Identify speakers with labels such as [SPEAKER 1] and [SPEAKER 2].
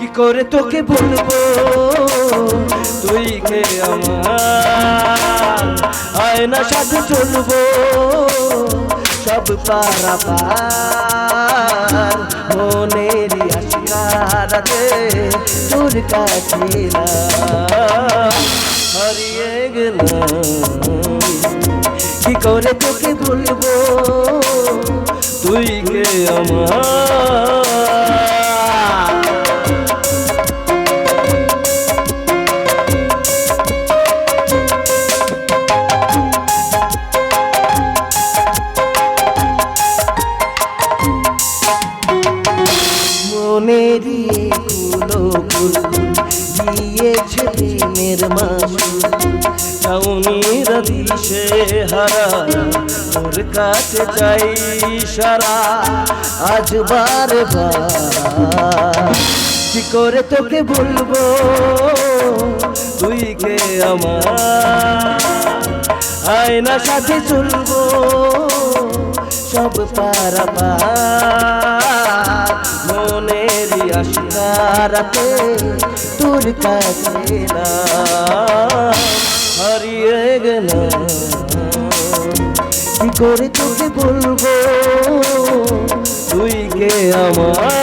[SPEAKER 1] কি করে তোকে বলব? তুই কে আমার? আয়না সাথে চলবো। সব পারা পার মনের আশিকারাতে তোর কাছে হারিয়ে গেলাম, কি করে তোকে বলব? তুই কে আমার? মনেরই কুলো কুল দিয়েছে প্রেমের মাসুল। চাউনির দিশে হারা কাছে চাই সারা, আজ বার কি করে তোকে বলব, তুই কে আমার? আয়না সাথে চলবো, সব পারা পার মনের আশকারাতে তোর কাছে না হারিয়ে গেলাম। কি করে তোকে বলব? তুই কে আমার